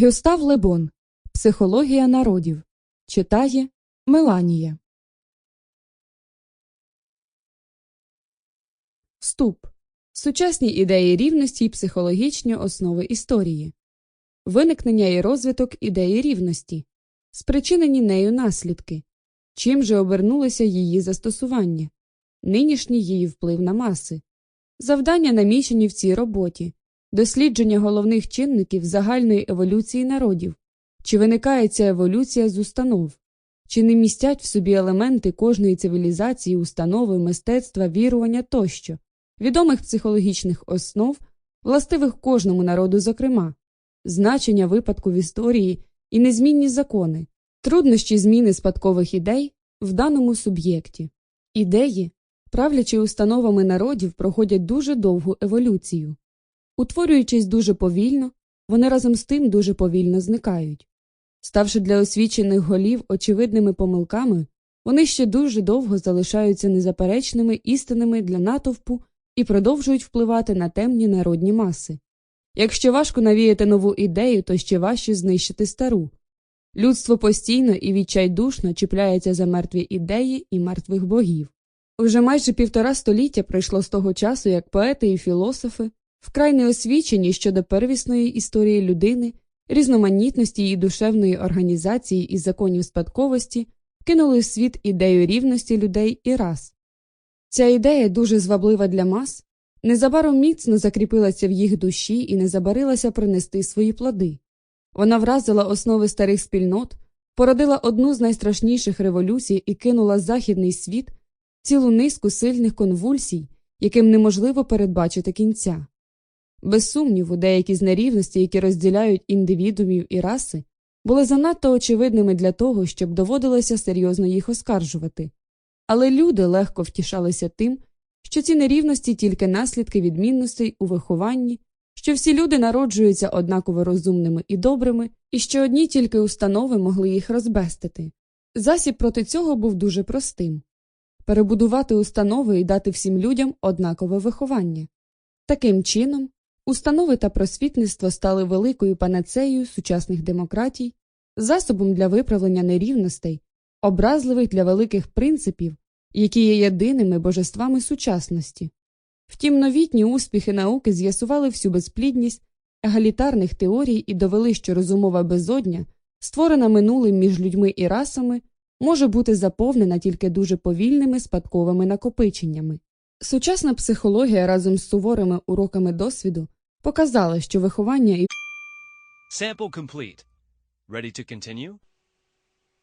Гюстав Лебон. Психологія народів. Читає Меланія. Вступ. Сучасні ідеї рівності і психологічні основи історії. Виникнення і розвиток ідеї рівності. Спричинені нею наслідки. Чим же обернулося її застосування? Нинішній її вплив на маси. Завдання намічені в цій роботі дослідження головних чинників загальної еволюції народів, чи виникає ця еволюція з установ, чи не містять в собі елементи кожної цивілізації, установи, мистецтва, вірування тощо, відомих психологічних основ, властивих кожному народу, зокрема, значення випадку в історії і незмінні закони, труднощі зміни спадкових ідей в даному суб'єкті, ідеї, правлячи установами народів, проходять дуже довгу еволюцію. Утворюючись дуже повільно, вони разом з тим дуже повільно зникають. Ставши для освічених голів очевидними помилками, вони ще дуже довго залишаються незаперечними істинами для натовпу і продовжують впливати на темні народні маси. Якщо важко навіяти нову ідею, то ще важче знищити стару. Людство постійно і відчайдушно чіпляється за мертві ідеї і мертвих богів. Уже майже півтора століття пройшло з того часу, як поети і філософи вкрай неосвічені щодо первісної історії людини, різноманітності її душевної організації і законів спадковості, кинули в світ ідею рівності людей і рас. Ця ідея дуже зваблива для мас, незабаром міцно закріпилася в їх душі і не забарилася принести свої плоди. Вона вразила основи старих спільнот, породила одну з найстрашніших революцій і кинула західний світ цілу низку сильних конвульсій, яким неможливо передбачити кінця. Без сумніву, деякі з нерівностей, які розділяють індивідумів і раси, були занадто очевидними для того, щоб доводилося серйозно їх оскаржувати, але люди легко втішалися тим, що ці нерівності тільки наслідки відмінностей у вихованні, що всі люди народжуються однаково розумними і добрими, і що одні тільки установи могли їх розбестити. Засіб проти цього був дуже простим перебудувати установи і дати всім людям однакове виховання. Таким чином, Установи та просвітництво стали великою панацеєю сучасних демократій, засобом для виправлення нерівностей, образливих для великих принципів, які є єдиними божествами сучасності. Втім, новітні успіхи науки з'ясували всю безплідність егалітарних теорій і довели, що розумова безодня, створена минулим між людьми і расами, може бути заповнена тільки дуже повільними спадковими накопиченнями. Сучасна психологія разом з суворими уроками досвіду показала, що виховання і Sample complete. Ready to continue?